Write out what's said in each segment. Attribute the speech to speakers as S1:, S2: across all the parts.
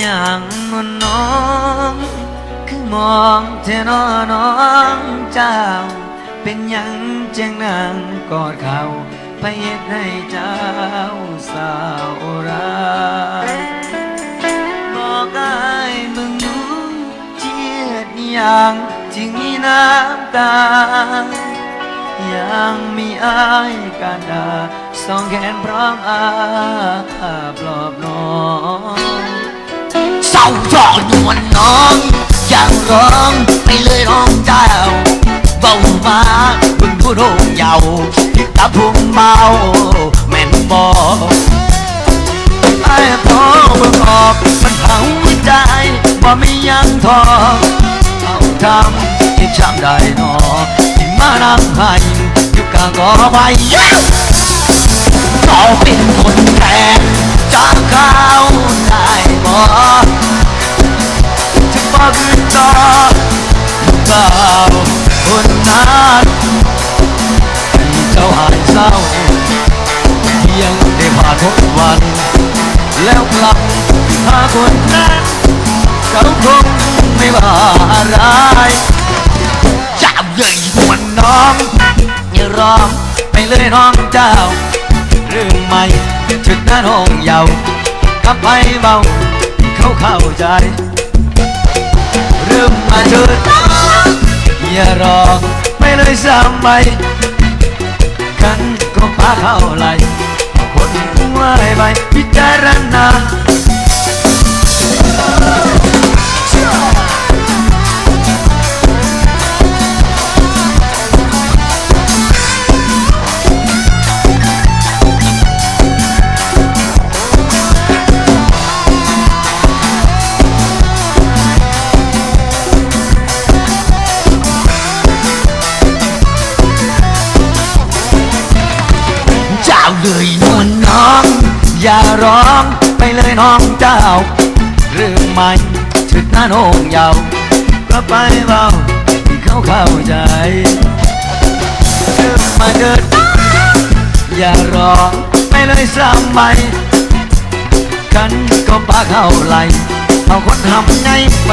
S1: อย่างน้อง คือมองเธอนอน้องเจ้า เป็นยังเจียงนางกอดเขาไปเฮ็ดให้เจ้าสาวรักบอกไอายมึงดูเจียดอย่างจึงมีน้ำตา ยังมีอายกันดาสองแขนพร้อมอาปลอบน้อง
S2: จ้าจอนวลน้องอย่างร้องไปเลยน้องเจ้าเบามาเพิ่งผู้โรงเยาว์ที่ตาพุ่งเบาแม่นบอก
S1: ไอ้พ่อเบิ่งออกมันเผาใจว่าไม่ยังทอเอาทำที่ช้ำได้หนอที่มานั่งให้อยู่กลางกอไผ่
S2: ต่อเป็นคนแทน
S1: จากข้า ทุกวัน แล้วกลับหาคนนั้นเขาคงไม่ว่าอะไร
S2: จับเลย
S1: มวนน้องอย่าร้องไปเลยน้องเจ้า เรื่องใหม่ชุดนั้นห้องเยาวกับไปเบาเขาเข้าใจ เริ่มมาเถิดอย่ารอไปเลยสามใบกันก็พาเข้าไหลารณา
S2: เจ้าเลย
S1: นวลน้อง อย่าร้อง ยน้องเจ้าเรื่องใหม่ชุดนั้นห้องเยาวก็ไปเบาที่เขาเข้าใจเริ่มมาเดินอย่ารอไม่เลยสามใบกันก็ปาเข้าไหลเอาคนทำไงไป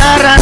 S1: นารัน